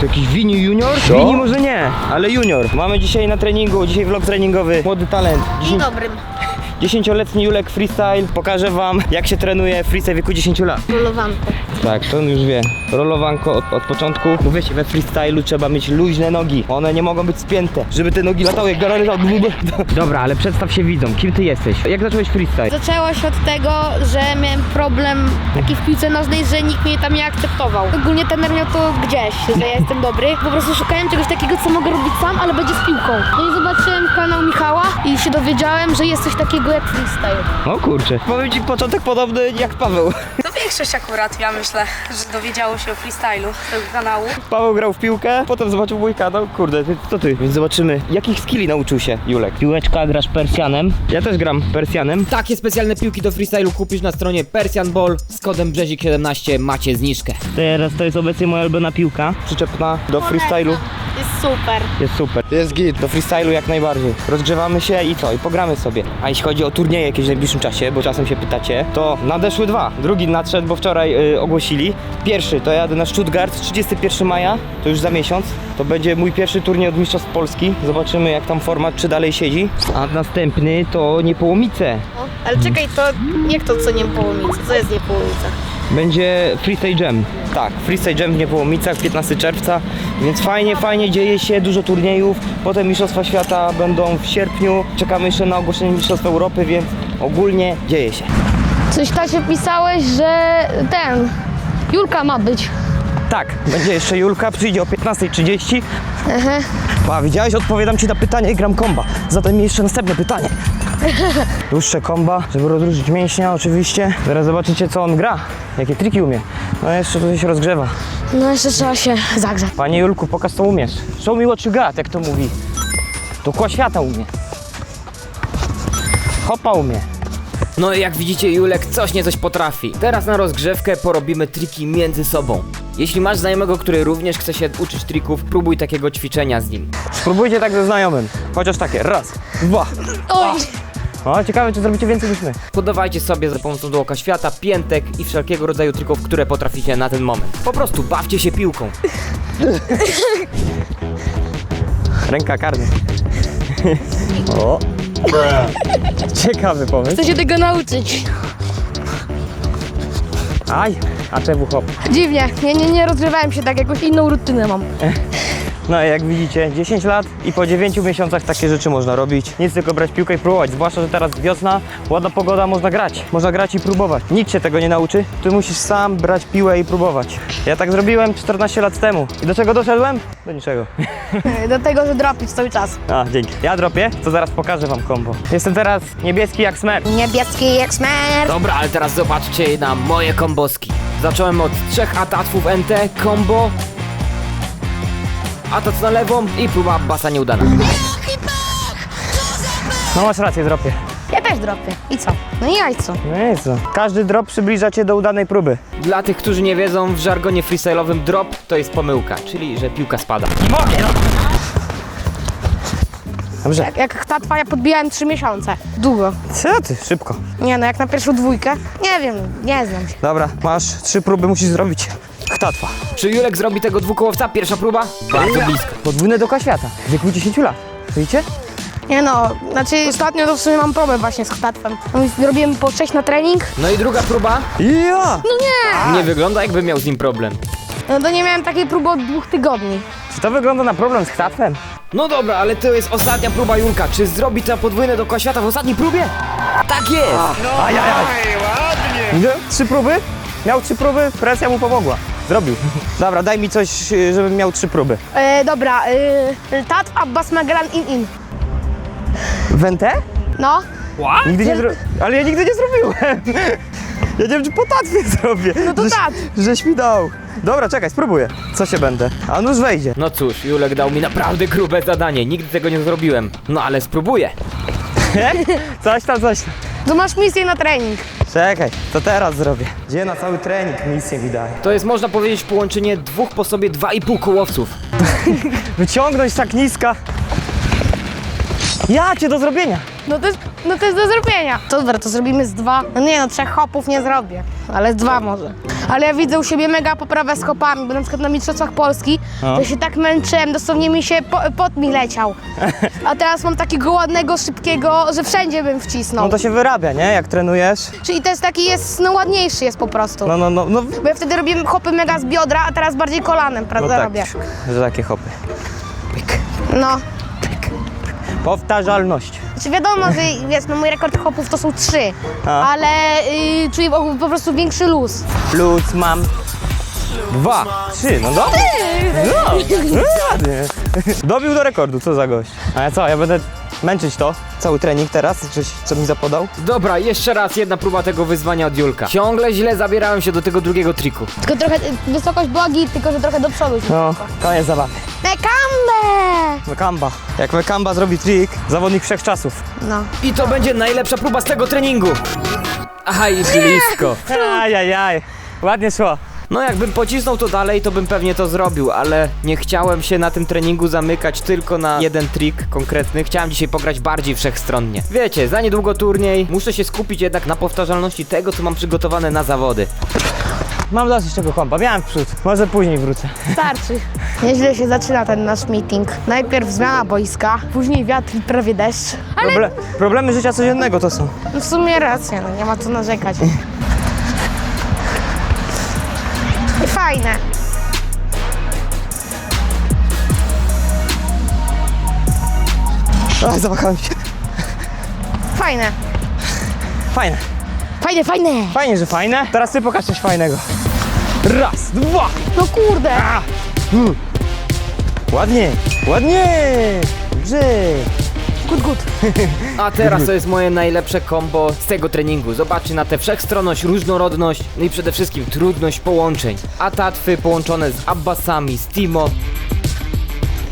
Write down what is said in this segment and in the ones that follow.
Czy jakiś Wini junior? Co? Wini może nie, ale junior. Mamy dzisiaj na treningu, dzisiaj vlog treningowy, młody talent. Dzień 10 dobrym. 10-letni Julek freestyle. Pokażę wam jak się trenuje freestyle w wieku 10 lat. Rolowanko. Tak, to on już wie. Rolowanko od, od początku. Bo wiecie, we freestylu trzeba mieć luźne nogi. One nie mogą być spięte, żeby te nogi latały jak garary. Dobra, ale przedstaw się widzom. Kim ty jesteś? Jak zacząłeś freestyle? Zaczęło się od tego, że miałem problem taki w piłce nożnej, że nikt mnie tam nie akceptował. Ogólnie trener miał to gdzieś, że ja jestem dobry. Po prostu szukałem czegoś takiego, co mogę robić sam, ale będzie z piłką. No i zobaczyłem kanał Michała i się dowiedziałem, że jest coś takiego jak freestyle. O kurczę. Powiem ci początek podobny jak Paweł. Większość akurat, ja myślę, że dowiedziało się o freestylu z tego kanału. Paweł grał w piłkę, potem zobaczył mój kanał. Kurde, to ty. Więc zobaczymy, jakich skilli nauczył się Julek. Piłeczka, grasz Persjanem. Ja też gram Persjanem. Takie specjalne piłki do freestylu kupisz na stronie Persian Ball z kodem Brzezik17 macie zniżkę. Teraz to jest obecnie moja ulubiona piłka. Przyczepna do freestylu. Jest super. Jest super. Jest git. Do freestylu jak najbardziej. Rozgrzewamy się i co? I pogramy sobie. A jeśli chodzi o turnieje jakieś w najbliższym czasie, bo czasem się pytacie, to nadeszły dwa. Drugi nadszedł, bo wczoraj y, ogłosili. Pierwszy to jadę na Stuttgart 31 maja, to już za miesiąc. To będzie mój pierwszy turniej od Mistrzostw Polski. Zobaczymy jak tam format, czy dalej siedzi. A następny to Niepołomice. No, ale czekaj, to jak to co nie połomice? Co jest nie połomica? Będzie Freestyle Jam. Tak, Freestyle Jam w Niepołomicach 15 czerwca, więc fajnie, fajnie dzieje się, dużo turniejów. Potem Mistrzostwa Świata będą w sierpniu. Czekamy jeszcze na ogłoszenie Mistrzostw Europy, więc ogólnie dzieje się. Coś Tasie pisałeś, że ten... Julka ma być. Tak, będzie jeszcze Julka, przyjdzie o 15.30. A, widziałeś? Odpowiadam ci na pytanie i gram komba. Mi jeszcze następne pytanie. Dłuższe komba, żeby rozróżnić mięśnia oczywiście. Zaraz zobaczycie co on gra, jakie triki umie. No jeszcze tutaj się rozgrzewa. No jeszcze trzeba się zagrzać. Panie Julku, pokaż co umiesz. Show me what you got, jak to mówi. To kła świata umie. Hopa umie. No i jak widzicie Julek coś nie coś potrafi. Teraz na rozgrzewkę porobimy triki między sobą. Jeśli masz znajomego, który również chce się uczyć trików, próbuj takiego ćwiczenia z nim. Spróbujcie tak ze znajomym. Chociaż takie. Raz, dwa. Oj! O, ciekawe, czy zrobicie więcej niż my. Podawajcie sobie za pomocą dołka świata, piętek i wszelkiego rodzaju trików, które potraficie na ten moment. Po prostu bawcie się piłką. Ręka karny. o. Ciekawy pomysł. Chcę się tego nauczyć. Aj, a czemu hop? Dziwnie, nie, nie, nie rozgrzewałem się tak, jakąś inną rutynę mam. No jak widzicie, 10 lat i po 9 miesiącach takie rzeczy można robić. Nic tylko brać piłkę i próbować. Zwłaszcza, że teraz wiosna, ładna pogoda, można grać. Można grać i próbować. Nikt cię tego nie nauczy. Ty musisz sam brać piłę i próbować. Ja tak zrobiłem 14 lat temu. I do czego doszedłem? Do niczego. Do tego, że dropić cały czas. A, dzięki. Ja dropię, to zaraz pokażę wam kombo. Jestem teraz niebieski jak smer. Niebieski jak smer. Dobra, ale teraz zobaczcie na moje komboski. Zacząłem od trzech atatków NT, combo, atat na lewą i próba basa nieudana. No masz rację, dropię. Ja też dropię. I co? No i jajco. No i co? Każdy drop przybliża cię do udanej próby. Dla tych, którzy nie wiedzą, w żargonie freestyle'owym drop to jest pomyłka, czyli że piłka spada. Dobrze. Jak, jak ta twoja podbijałem 3 miesiące. Długo. Co ty? Szybko. Nie no, jak na pierwszą dwójkę? Nie wiem, nie znam się. Dobra, masz trzy próby, musisz zrobić. Chtatwa. Czy Julek zrobi tego dwukołowca? Pierwsza próba? Bardzo blisko. Podwójne doka świata. W wieku 10 lat. Widzicie? Nie no, znaczy ostatnio to w sumie mam problem właśnie z chtatwem. Robiłem po 6 na trening, No i druga próba? Ja! Nie wygląda jakby miał z nim problem. no to nie miałem takiej próby od dwóch tygodni. Czy to wygląda na problem z chtatwem? No dobra, ale to jest ostatnia próba Julka. Czy zrobi to podwójne dookoła świata w ostatniej próbie? Tak jest! Ajajaj! Ładnie! Trzy próby? Miał trzy próby, presja mu pomogła. Zrobił. Dobra, daj mi coś, y, żebym miał trzy próby. E, dobra, e, tatwa basmagran in in. Wentę? No, Nigdy nie zro... Ale ja nigdy nie zrobiłem. Ja nie wiem, czy po tatwie zrobię. No to Żeś- tat. Żeś mi dał. Dobra, czekaj, spróbuję. Co się będę? A nóż wejdzie. No cóż, Julek dał mi naprawdę grube zadanie. Nigdy tego nie zrobiłem. No ale spróbuję. Nie? Coś tam, coś tam. to masz misję na trening. Czekaj, to teraz zrobię. Gdzie na cały trening misję mi daj. To jest można powiedzieć połączenie dwóch po sobie 2,5 kołowców. Wyciągnąć tak niska. Ja cię do zrobienia. No to jest, no to jest do zrobienia. To dobra, to zrobimy z dwa. No nie no, trzech hopów nie zrobię, ale z dwa może. Ale ja widzę u siebie mega poprawę z hopami, bo na przykład na Mistrzostwach Polski No. to się tak męczyłem, dosłownie mi się po, pot mi leciał. A teraz mam takiego ładnego, szybkiego, że wszędzie bym wcisnął. No to się wyrabia, nie? Jak trenujesz. Czyli to jest taki, jest, no ładniejszy jest po prostu. No, no, no, no. Bo ja wtedy robiłem hopy mega z biodra, a teraz bardziej kolanem, No prawda, tak, robię. że takie hopy. No. Powtarzalność. Znaczy wiadomo, że wiesz, no mój rekord hopów to są trzy, A. ale y, czuję po, po prostu większy luz. Plus mam dwa, trzy, no dobrze. No, no ładnie. Dobił do rekordu, co za gość. A ja co, ja będę męczyć to, cały trening teraz, coś, co mi zapodał? Dobra, jeszcze raz jedna próba tego wyzwania od Julka. Ciągle źle zabierałem się do tego drugiego triku. Tylko trochę, y, wysokość była git, tylko że trochę do przodu. No, koniec zabawy. Mekambe! Mekamba. Jak Mekamba zrobi trik, zawodnik wszechczasów. No. I to będzie najlepsza próba z tego treningu. Aha, i blisko. Ajajaj, ładnie szło. No jakbym pocisnął to dalej, to bym pewnie to zrobił, ale nie chciałem się na tym treningu zamykać tylko na jeden trik konkretny. Chciałem dzisiaj pograć bardziej wszechstronnie. Wiecie, za niedługo turniej, muszę się skupić jednak na powtarzalności tego, co mam przygotowane na zawody. Mam dosyć tego kompa, miałem w przód. Może później wrócę. Starczy. Nieźle się zaczyna ten nasz meeting. Najpierw zmiana boiska, później wiatr i prawie deszcz. Ale Proble problemy życia codziennego to są. w sumie racja, no nie ma co narzekać. fajne. A, zawahałem się. Fajne. Fajne. Fajne, fajne. Fajnie, że fajne. Teraz ty pokaż coś fajnego. Raz, dwa. No kurde. A! Mm. Ładnie, ładnie. Dobrze. Good, good. A teraz to jest moje najlepsze combo z tego treningu. Zobaczcie na tę wszechstronność, różnorodność, no i przede wszystkim trudność połączeń. Atatwy połączone z abbasami, z Timo.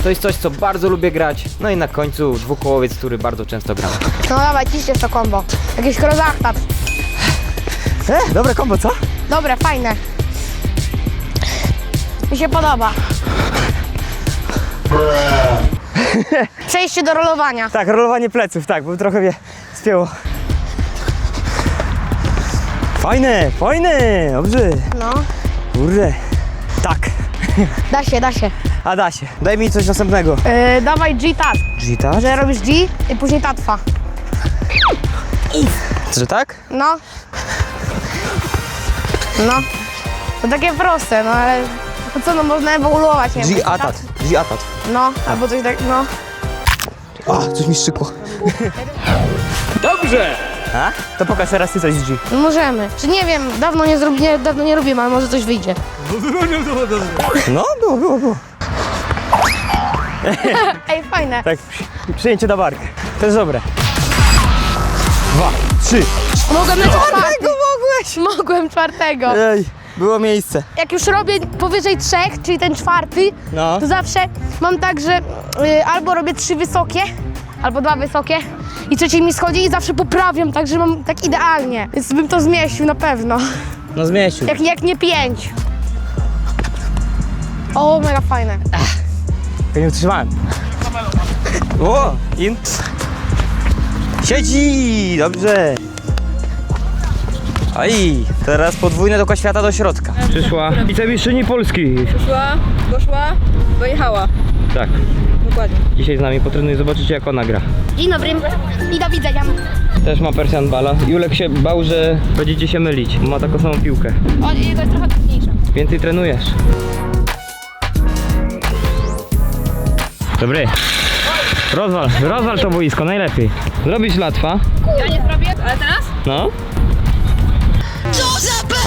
To jest coś, co bardzo lubię grać. No i na końcu dwukołowiec, który bardzo często gram. No dawaj, ciście w to kombo. Jakiś krozachtat. E, dobre kombo, co? Dobre, fajne. Mi się podoba. Przejście do rolowania. Tak, rolowanie pleców, tak, bo trochę mnie spięło. Fajne, fajne, dobrze. No, Kurde. Tak. da się, da się. A da się. Daj mi coś następnego. Yy, dawaj G-tat, Gita? że robisz G i później tatwa. Że tak? No. No. To takie proste, no ale... No co, no można ewoluować, nie wiem. G-atat. G-atat. No, albo coś tak, no. A, coś mi szczykło. Dobrze! A? To pokaż teraz ty coś z G. no możemy. Czy nie wiem, dawno nie zrobi, nie, dawno nie robiłem, ale może coś wyjdzie. No, było, było, było. Ej, fajne. Tak, przy- przyjęcie na barkę. To jest dobre. Dwa, trzy. Mogłem na czwarty. mogłeś! Mogłem czwartego. Ej, było miejsce. Jak już robię powyżej trzech, czyli ten czwarty, No. to zawsze mam tak, że y, albo robię trzy wysokie, albo dwa wysokie i trzeci mi schodzi i zawsze poprawiam, tak że mam tak idealnie. Więc bym to zmieścił na pewno. No zmieścił. Jak, jak nie pięć. O, mega fajne. Ja nie utrzymałem. O, in. Siedzi! Dobrze. Aj, teraz podwójne do świata do środka. Przyszła wicemistrzyni Polski. Szła, poszła, dojechała. Tak. Dokładnie. Dzisiaj z nami potrenuje, zobaczycie jak ona gra. Dzień dobry i do widzenia. Też ma Persian Bala. Julek się bał, że będziecie się mylić. Ma taką samą piłkę. O, jego jest trochę trudniejsze. Więcej trenujesz. Dobry. Rozwal, rozwal to boisko, najlepiej. Zrobisz latwa. Ja nie zrobię, ale teraz? No.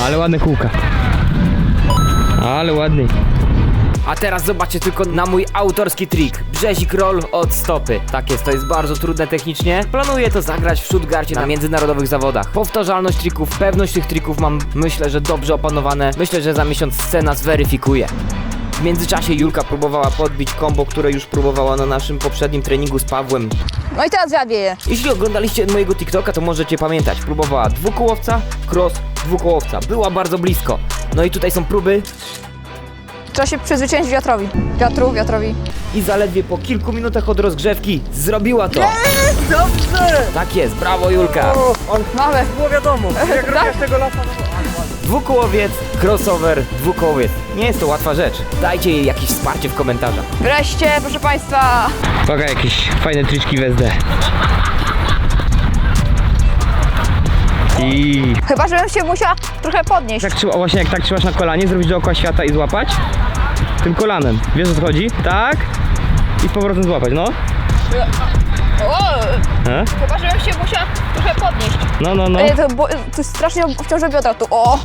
Ale ładne kółka. Ale ładny. A teraz zobaczcie tylko na mój autorski trik. Brzezik roll od stopy. Tak jest, to jest bardzo trudne technicznie. Planuję to zagrać w Stuttgarcie na międzynarodowych zawodach. Powtarzalność trików, pewność tych trików mam myślę, że dobrze opanowane. Myślę, że za miesiąc scena zweryfikuje. W międzyczasie Julka próbowała podbić kombo, które już próbowała na naszym poprzednim treningu z Pawłem. No i teraz ja wieję. Jeśli oglądaliście mojego TikToka, to możecie pamiętać. Próbowała dwukołowca, cross, dwukołowca. Była bardzo blisko. No i tutaj są próby Trzeba się przyzwyczaić wiatrowi. Wiatru, wiatrowi. i zaledwie po kilku minutach od rozgrzewki zrobiła to. Dobrze! Tak jest, brawo Julka. on Mamy. było wiadomo. Jak Tak? tego lata. Dwukołowiec, crossover, dwukołowiec. Nie jest to łatwa rzecz. Dajcie jej jakieś wsparcie w komentarzach. Wreszcie, proszę Państwa, Uwaga, jakieś fajne triczki w SD. I chyba żebym się musiała trochę podnieść. tak trzyma, o właśnie jak tak trzymasz na kolanie, zrobić dookoła świata i złapać. Tym kolanem. Wiesz o co chodzi? Tak. I z powrotem złapać, no. O, E? chyba żebym się musiała trochę podnieść. No, no, no. Ej, to, bo, to strasznie obciążę biodra tu, o!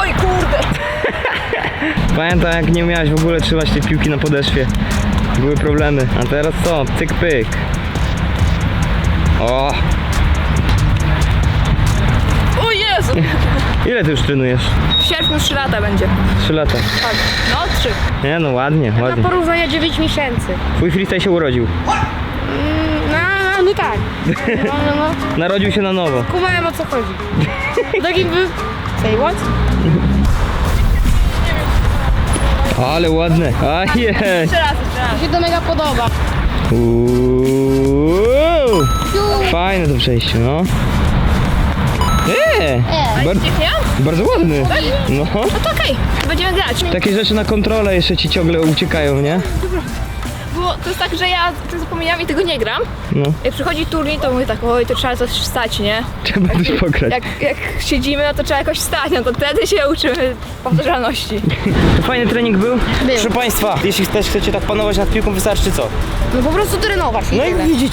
Oj, kurde! Pamiętam jak nie umiałeś w ogóle trzymać tej piłki na podeszwie. Były problemy. A teraz co? Cyk pyk. O! O Jezu! Ile ty już trenujesz? W sierpniu 3 lata będzie. 3 lata. Tak, no 3. Nie no, ładnie, Na ładnie. porównania 9 miesięcy. Twój freestyle się urodził. No, no tak. No, no, no. Narodził się na nowo. Kumałem o co chodzi. Tak jakby... Say what? Ale ładne. A jest. Jeszcze raz, jeszcze raz. Mi się to mega podoba. Uuu. Fajne to przejście, no. Eee, bar bardzo ładny. No. No to okej, będziemy grać. Takie rzeczy na kontrolę jeszcze ci ciągle uciekają, nie? Bo to jest tak, że ja tym zapomniałam i tego nie gram. No. Jak przychodzi turniej, to mówię tak, oj, to trzeba coś wstać, nie? Trzeba coś pograć. Jak, jak siedzimy, no to trzeba jakoś wstać, no to wtedy się uczymy powtarzalności. To fajny trening był? Proszę Państwa, jeśli też chcecie tak panować nad piłką, wystarczy co? No po prostu trenować. No i widzicie,